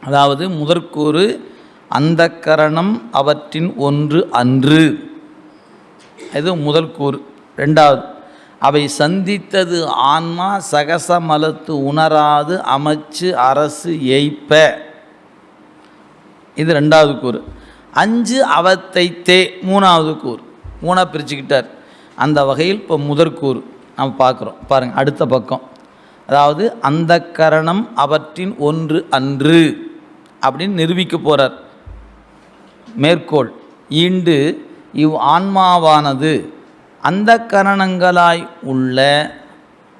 அதாவது முதற்கூறு அந்த கரணம் அவற்றின் ஒன்று அன்று. இது முதல் கூறு ரெண்டாவது அவை சந்தித்தது ஆன்மா சகசமலத்து உணராது அமைச்சு அரசு ஏய்ப்ப. இது ரெண்டாவது கூறு. அஞ்சு அவத்தை தே மூணாவது கூறு. மூணாக பிரிச்சுக்கிட்டார். அந்த வகையில் இப்போ முதற்கூறு நம்ம பார்க்குறோம். பாருங்கள் அடுத்த பக்கம். அதாவது அந்த கரணம் அவற்றின் ஒன்று அன்று. அப்படின்னு நிரூபிக்க போகிறார் மேற்கோள் ஈண்டு இவ் ஆன்மாவானது அந்த கரணங்களாய் உள்ள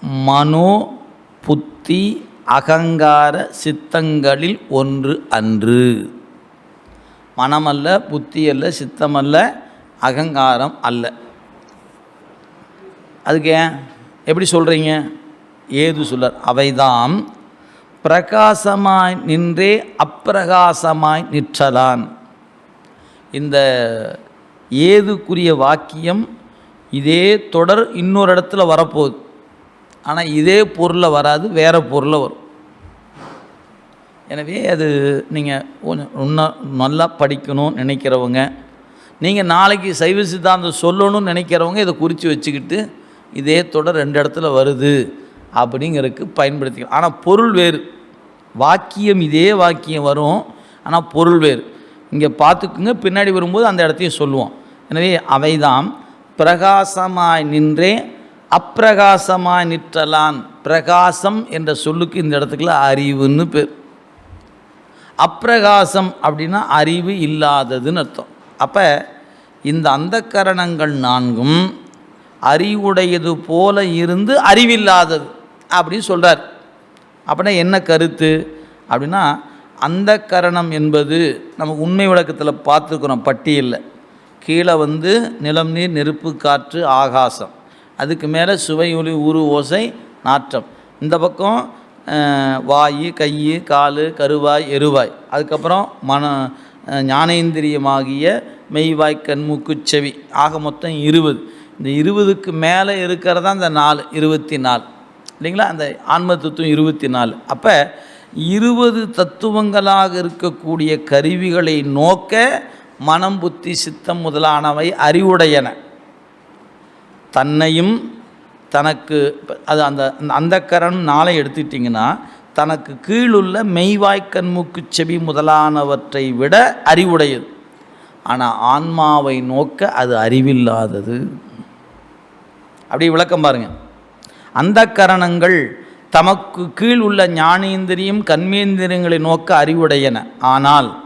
மனோ புத்தி அகங்கார சித்தங்களில் ஒன்று அன்று. மனமல்ல புத்தி அல்ல சித்தமல்ல அகங்காரம் அல்ல. அதுக்கு ஏன்? எப்படி சொல்கிறீங்க ஏது சொல்லார் அவைதாம் பிரகாசமாய் நின்றே அப்பிரகாசமாய் நிற்றலான். இந்த ஏதுக்குரிய வாக்கியம் இதே தொடர் இன்னொரு இடத்துல வரப்போகுது. ஆனால் இதே பொருளில் வராது வேறு பொருளில் வரும். எனவே அது நீங்கள் கொஞ்சம் இன்னும் நல்லா படிக்கணும்னு நினைக்கிறவங்க நீங்கள் நாளைக்கு சைவ சித்தாந்தம் சொல்லணும்னு நினைக்கிறவங்க இதை குறித்து வச்சுக்கிட்டு இதே தொடர் ரெண்டு இடத்துல வருது. அப்படிங்கிறதுக்கு பயன்படுத்திக்கலாம். ஆனால் பொருள் வேறு. வாக்கியம் இதே வாக்கியம் வரும். ஆனால் பொருள் வேறு. இங்கே பார்த்துக்குங்க. பின்னாடி வரும்போது அந்த இடத்தையும் சொல்லுவோம். எனவே அவைதாம். பிரகாசமாய் நின்றே அப்பிரகாசமாய் நிற்றலான். பிரகாசம் என்ற சொல்லுக்கு இந்த இடத்துக்குள்ள அறிவுன்னு பேர். அப்பிரகாசம் அப்படின்னா அறிவு இல்லாததுன்னு அர்த்தம். அப்போ இந்த அந்தக்கரணங்கள் நான்கும் அறிவுடையது போல இருந்து அறிவில்லாதது. அப்படின்னு சொல்கிறார் அப்படின்னா என்ன கருத்து? அப்படின்னா அந்த கரணம் என்பது நம்ம உண்மை விளக்கத்தில் பார்த்துருக்குறோம் பட்டியலில். கீழே வந்து நிலம் நீர் நெருப்பு காற்று ஆகாசம். அதுக்கு மேலே சுவை ஒளி உரு ஓசை நாற்றம். இந்த பக்கம் வாய் கை கால் கருவாய் எருவாய். அதுக்கப்புறம் மன ஞானேந்திரியமாகிய மெய்வாய் கண்மூக்கு செவி ஆக மொத்தம் இருபது. இந்த இருபதுக்கு மேலே இருக்கிறதா இந்த நாலு இருபத்தி நாலு. இல்லைங்களா? அந்த ஆன்ம தத்துவம் இருபத்தி நாலு அப்போ இருபது தத்துவங்களாக இருக்கக்கூடிய கருவிகளை நோக்க மனம் புத்தி சித்தம் முதலானவை அறிவுடையன. தன்னையும் தனக்கு அது அந்த அந்த கரண் நாளை எடுத்துட்டிங்கன்னா தனக்கு கீழுள்ள மெய்வாய்க்கண்முக்கு செவி முதலானவற்றை விட அறிவுடையது. ஆனால் ஆன்மாவை நோக்க அது அறிவில்லாதது. அப்படி விளக்கம் பாருங்கள் அந்த கரணங்கள் தமக்கு கீழ் உள்ள ஞானேந்திரியம் கண்மேந்திரியங்களை நோக்க அறிவுடையன. ஆனால்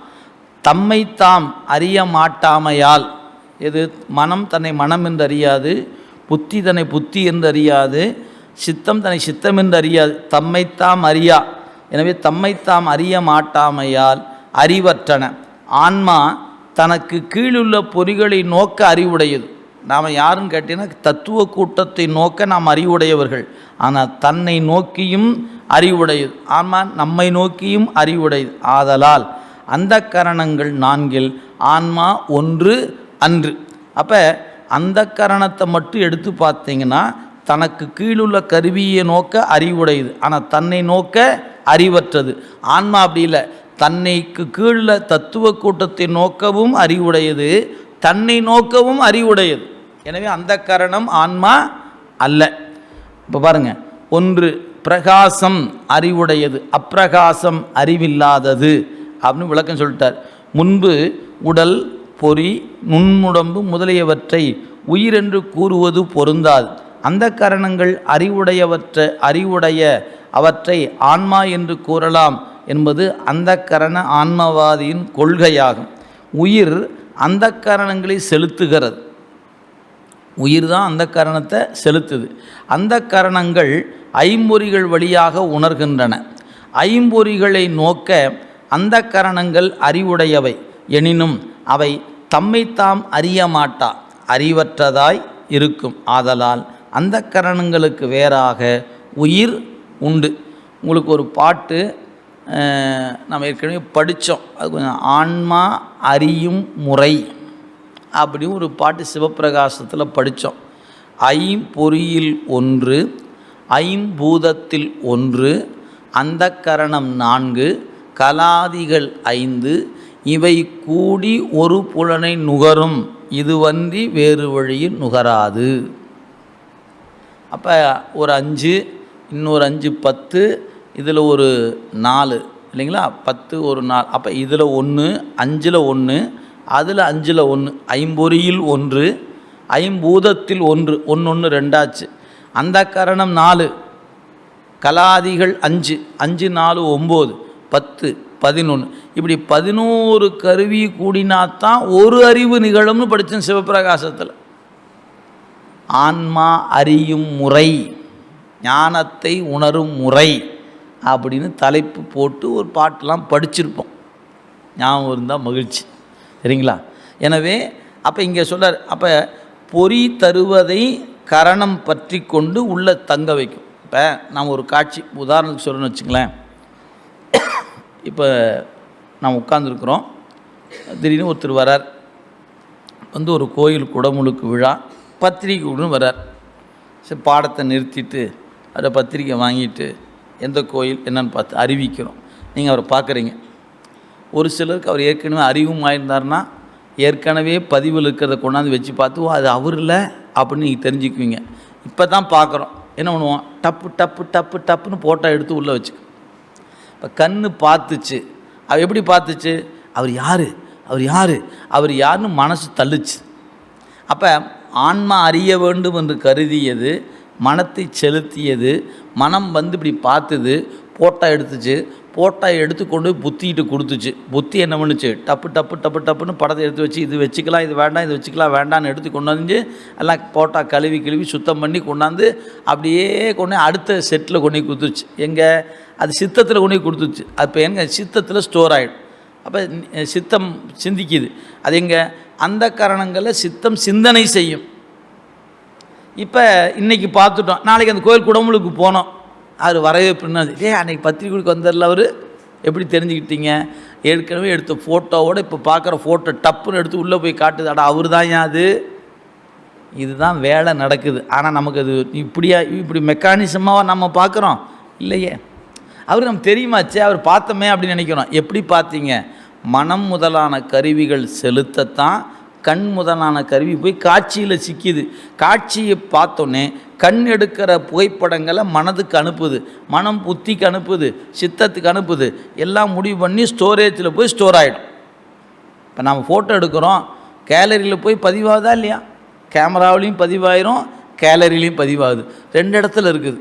தம்மை தாம் அறிய மாட்டாமையால் எது? மனம் தன்னை மனம் என்று அறியாது புத்தி தன்னை புத்தி என்று அறியாது சித்தம் தன்னை சித்தம் என்று அறியாது தம்மைத்தாம் அறியா. எனவே தம்மைத்தாம் அறிய மாட்டாமையால் அறிவற்றன. ஆன்மா தனக்கு கீழுள்ள பொறிகளை நோக்க அறிவுடையது. நாம் யாருன்னு கேட்டீங்கன்னா தத்துவ கூட்டத்தை நோக்க நாம் அறிவுடையவர்கள். ஆனால் தன்னை நோக்கியும் அறிவுடையது. ஆன்மா நம்மை நோக்கியும் அறிவுடையது. ஆதலால் அந்த கரணங்கள் நான்கில் ஆன்மா ஒன்று அன்று. அப்போ அந்த கரணத்தை மட்டும் எடுத்து பார்த்தீங்கன்னா தனக்கு கீழுள்ள கருவியை நோக்க அறிவுடையது. ஆனால் தன்னை நோக்க அறிவற்றது. ஆன்மா அப்படி இல்லை. தன்னைக்கு கீழே தத்துவ கூட்டத்தை நோக்கவும் அறிவுடையது. தன்னை நோக்கவும் அறிவுடையது. எனவே அந்த கரணம் ஆன்மா அல்ல. இப்போ பாருங்க ஒன்று பிரகாசம் அறிவுடையது அப்பிரகாசம் அறிவில்லாதது அப்படின்னு விளக்கம் சொல்லிட்டார். முன்பு உடல் பொறி நுண்முடம்பு முதலியவற்றை உயிரென்று கூறுவது பொருந்தாது. அந்த கரணங்கள் அறிவுடையவற்ற அறிவுடைய அவற்றை ஆன்மா என்று கூறலாம் என்பது அந்த கரண ஆன்மவாதியின் கொள்கையாகும். உயிர் அந்த கரணங்களை செலுத்துகிறது. உயிர் தான் அந்த கரணத்தை செலுத்துது. அந்த கரணங்கள் ஐம்பொறிகள் வழியாக உணர்கின்றன. ஐம்பொறிகளை நோக்க அந்த கரணங்கள் அறிவுடையவை. எனினும் அவை தம்மைத்தாம் அறிய மாட்டா. அறிவற்றதாய் இருக்கும். ஆதலால் அந்த கரணங்களுக்கு வேறாக உயிர் உண்டு. உங்களுக்கு ஒரு பாட்டு நம்ம ஏற்கனவே படித்தோம் அது கொஞ்சம் ஆன்மா அறியும் முறை. அப்படி ஒரு பாட்டு சிவப்பிரகாசத்தில் படித்தோம் ஐம்பொறியில் ஒன்று ஐம்பூதத்தில் ஒன்று அந்த கரணம் நான்கு கலாதிகள் ஐந்து இவை கூடி ஒரு புலனை நுகரும் இது வந்தி வேறு வழியில் நுகராது. அப்போ ஒரு அஞ்சு இன்னொரு அஞ்சு பத்து இதில் ஒரு நாலு இல்லைங்களா? பத்து ஒரு நாலு அப்போ இதில் ஒன்று அஞ்சில் ஒன்று அதில் அஞ்சில் ஒன்று ஐம்பொறியில் ஒன்று ஐம்பூதத்தில் ஒன்று. ஒன்று ஒன்று ரெண்டாச்சு. அந்த கரணம் நாலு. கலாதிகள் அஞ்சு. அஞ்சு நாலு ஒம்பது. பத்து பதினொன்று இப்படி பதினோரு கருவி கூடினாத்தான் ஒரு அறிவு நிகழும்னு படித்தேன் சிவபிரகாசத்தில் ஆன்மா அறியும் முறை ஞானத்தை உணரும் முறை அப்படின்னு தலைப்பு போட்டு ஒரு பாட்டெலாம் படிச்சிருப்போம். ஞாபகம் இருந்தால் மகிழ்ச்சி. சரிங்களா? எனவே அப்போ இங்கே சொல்கிறார் அப்போ பொறி தருவதை கரணம் பற்றி கொண்டு உள்ள தங்க வைக்கும். இப்போ நாம் ஒரு காட்சி உதாரணத்துக்கு சொல்லணும்னு வச்சுங்களேன் இப்போ நாம் உட்காந்துருக்குறோம் திடீர்னு ஒருத்தர் வரார். வந்து ஒரு கோயில் குடமுழுக்கு விழா பத்திரிக்கை கொடுன்னு வரார். சரி பாடத்தை நிறுத்திட்டு அதை பத்திரிக்கை வாங்கிட்டு எந்த கோயில் என்னன்னு பார்த்து அறிவிக்கிறோம். நீங்கள் அவரை பார்க்குறீங்க. ஒரு சிலருக்கு அவர் ஏற்கனவே அறிவும் ஆயிருந்தாருன்னா ஏற்கனவே பதிவில் இருக்கிறத கொண்டாந்து வச்சு பார்த்து அது அவர் இல்லை? அப்படின்னு நீங்கள் தெரிஞ்சுக்குவீங்க. இப்போ தான் பார்க்குறோம். என்ன பண்ணுவோம்? டப்பு டப்பு டப்பு டப்புன்னு ஃபோட்டோ எடுத்து உள்ளே வச்சு இப்போ கண்ணு பார்த்துச்சு. அவர் எப்படி பார்த்துச்சு? அவர் யார்? அவர் யார்? அவர் யாருன்னு மனசு தள்ளுச்சு. அப்போ ஆன்மா அறிய வேண்டும் என்று கருதியது மனத்தை செலுத்தியது மனம் வந்து இப்படி பார்த்தது ஃபோட்டோ எடுத்துச்சு போட்டோ எடுத்து கொண்டு புத்திகிட்டு கொடுத்துச்சு. புத்தி என்ன பண்ணுச்சு? டப்பு டப்பு டப்பு டப்புன்னு படத்தை எடுத்து வச்சு இது வச்சுக்கலாம் இது வேண்டாம் இது வச்சுக்கலாம் வேண்டாம்னு எடுத்து கொண்டு வந்து எல்லாம் போட்டால் கழுவி கழுவி சுத்தம் பண்ணி கொண்டாந்து அப்படியே கொண்டு அடுத்த செட்டில் கொண்டு போய் கொடுத்துச்சு. எங்கே? அது சித்தத்தில் கொண்டு போய் கொடுத்துச்சு. அப்போ எங்க? சித்தத்தில் ஸ்டோர் ஆகிடும் அப்போ சித்தம் சிந்திக்குது. அது எங்கே? அந்த காரணங்களில் சித்தம் சிந்தனை செய்யும். இப்போ இன்றைக்கி பார்த்துட்டோம். நாளைக்கு அந்த கோயில் குடமுழுக்கு போனோம். அவர் வரவே பின்னாது ஏ அன்றைக்கி பத்திரிக்கைக்கு வந்தார்ல அவர் எப்படி தெரிஞ்சுக்கிட்டீங்க? ஏற்கனவே எடுத்த ஃபோட்டோவோடு இப்போ பார்க்குற ஃபோட்டோ டப்புன்னு எடுத்து உள்ளே போய் காட்டுது. அடா அவர் தான் அது? இதுதான் வேலை நடக்குது. ஆனால் நமக்கு அது இப்படியா இப்படி மெக்கானிசமாக நம்ம பார்க்குறோம் இல்லையே. அவர் நமக்கு தெரியுமாச்சே? அவர் பார்த்தோமே அப்படின்னு நினைக்கிறோம். எப்படி பார்த்தீங்க? மனம் முதலான கருவிகள் செலுத்தத்தான் கண் முதலான கருவி போய் காட்சியில் சிக்கிது. காட்சியை பார்த்தோன்னே கண் எடுக்கிற புகைப்படங்களை மனதுக்கு அனுப்புது மனம் புத்திக்கு அனுப்புது சித்தத்துக்கு அனுப்புது. எல்லாம் முடிவு பண்ணி ஸ்டோரேஜில் போய் ஸ்டோர் ஆகிடும் இப்போ நம்ம ஃபோட்டோ எடுக்கிறோம் கேலரியில் போய் பதிவாகுதா இல்லையா? கேமராவிலையும் பதிவாயிரும் கேலரிலையும் பதிவாகுது. ரெண்டு இடத்துல இருக்குது.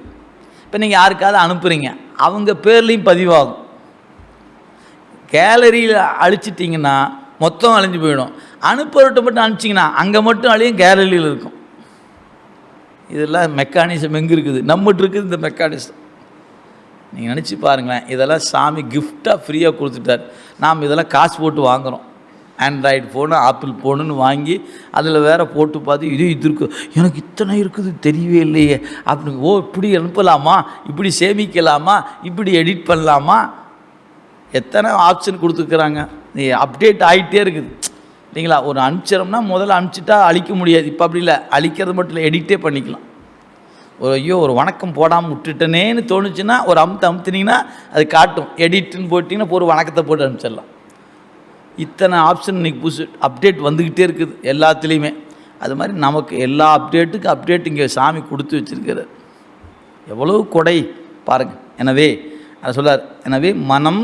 இப்போ நீங்கள் யாருக்காவது அனுப்புகிறீங்க அவங்க பேர்லேயும் பதிவாகும். கேலரியில் அழிச்சிட்டிங்கன்னா மொத்தம் அழிஞ்சு போயிடும். அனுப்புறட்ட மட்டும் அனுப்பிச்சிங்கன்னா அங்கே மட்டும் அழியும் கேலரியில் இருக்கும். இதெல்லாம் மெக்கானிசம் எங்கே இருக்குது? நம்மகிட்ட இருக்குது இந்த மெக்கானிசம் நீங்கள் நினச்சி பாருங்களேன் இதெல்லாம் சாமி கிஃப்டாக ஃப்ரீயாக கொடுத்துட்டார். நாம் இதெல்லாம் காசு போட்டு வாங்குகிறோம் ஆண்ட்ராய்டு ஃபோனு ஆப்பிள் ஃபோனுன்னு வாங்கி அதில் வேறு போட்டு பார்த்து இது இது இருக்குது எனக்கு இத்தனை இருக்குது தெரியவே இல்லையே. அப்படின்னு ஓ இப்படி அனுப்பலாமா? இப்படி சேமிக்கலாமா? இப்படி எடிட் பண்ணலாமா? எத்தனை ஆப்ஷன் கொடுத்துருக்குறாங்க. நீ அப்டேட் ஆகிட்டே இருக்குது. இல்லைங்களா ஒரு அனுப்பிச்சிரோம்னா முதல்ல அனுப்பிச்சிட்டா அழிக்க முடியாது. இப்போ அப்படி இல்லை. அழிக்கிறது மட்டும் இல்லை எடிட்டே பண்ணிக்கலாம். ஒரு ஐயோ ஒரு வணக்கம் போடாமல் விட்டுட்டனேன்னு தோணுச்சுன்னா ஒரு அமுத்து அமுத்துனீங்கன்னா அது காட்டும். எடிட்டுன்னு போட்டிங்கன்னா இப்போ ஒரு வணக்கத்தை போட்டு அனுப்பிச்சிடலாம். இத்தனை ஆப்ஷன் இன்னைக்கு புதுசு. அப்டேட் வந்துக்கிட்டே இருக்குது எல்லாத்துலேயுமே. அது மாதிரி நமக்கு எல்லா அப்டேட்டுக்கும் அப்டேட் இங்கே சாமி கொடுத்து வச்சிருக்கிறார். எவ்வளவு கொடை. பாருங்கள் எனவே அதை சொல்லார் எனவே மனம்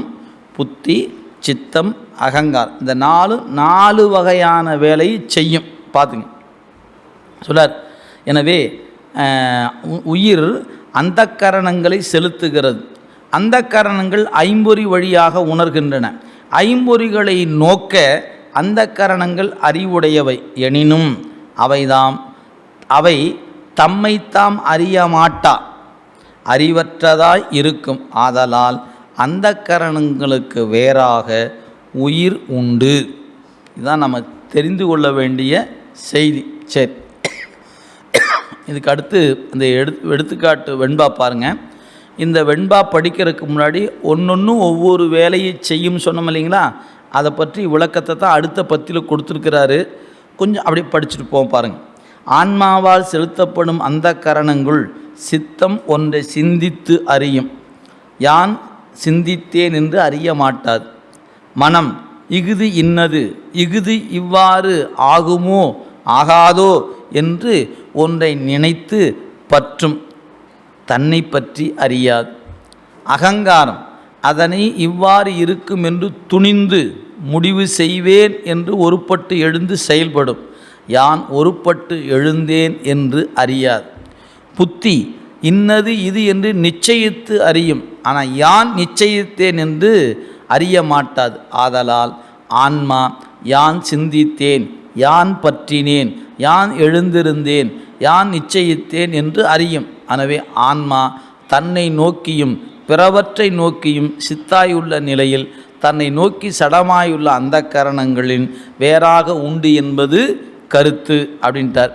புத்தி சித்தம் அகங்கார். இந்த நாலு நாலு வகையான வேலையை செய்யும். பார்த்துங்க. சொல்லார் எனவே உ- உயிர் அந்த கரணங்களை செலுத்துகிறது. அந்த கரணங்கள் ஐம்பொறி வழியாக உணர்கின்றன. ஐம்பொறிகளை நோக்க அந்த கரணங்கள் அறிவுடையவை. எனினும் அவைதாம் அவை தம்மைத்தாம் அறிய மாட்டா அறிவற்றதாய் இருக்கும். ஆதலால் அந்த கரணங்களுக்கு வேறாக உயிர் உண்டு. இதுதான் நம்ம தெரிந்து கொள்ள வேண்டிய செய்தி. சரி இதுக்கு அடுத்து இந்த எடுத்து எடுத்துக்காட்டு வெண்பா பாருங்கள் இந்த வெண்பா படிக்கிறதுக்கு முன்னாடி ஒன்றொன்றும் ஒவ்வொரு வேலையை செய்யும் சொன்னோம் இல்லைங்களா? அதை பற்றி விளக்கத்தை தான் அடுத்த பத்தியில் கொடுத்துருக்கிறாரு. கொஞ்சம் அப்படியே படிச்சுட்டு போவோம் பாருங்கள் ஆன்மாவால் செலுத்தப்படும் அந்த கரணங்கள் சித்தம் ஒன்றை சிந்தித்து அறியும். யான் சிந்தித்தேன் என்று அறிய மாட்டாது. மனம் இஃது இன்னது இஃது இவ்வாறு ஆகுமோ ஆகாதோ என்று ஒன்றை நினைத்து பற்றும் தன்னை பற்றி அறியாது. அகங்காரம் அதனை இவ்வாறு இருக்கும் என்று துணிந்து முடிவு செய்வேன் என்று ஒருபட்டு எழுந்து செயல்படும். யான் ஒருபட்டு எழுந்தேன் என்று அறியாது. புத்தி இன்னது இது என்று நிச்சயித்து அறியும். ஆனால் யான் நிச்சயித்தேன் என்று அறிய மாட்டாது ஆதலால் ஆன்மா யான் சிந்தித்தேன் யான் பற்றினேன் யான் எழுந்திருந்தேன் யான் நிச்சயித்தேன் என்று அறியும். எனவே ஆன்மா தன்னை நோக்கியும் பிறவற்றை நோக்கியும் சித்தாயுள்ள நிலையில் தன்னை நோக்கி சடமாயுள்ள அந்த கரணங்களின் வேறாக உண்டு என்பது கருத்து அப்படின்ட்டார்.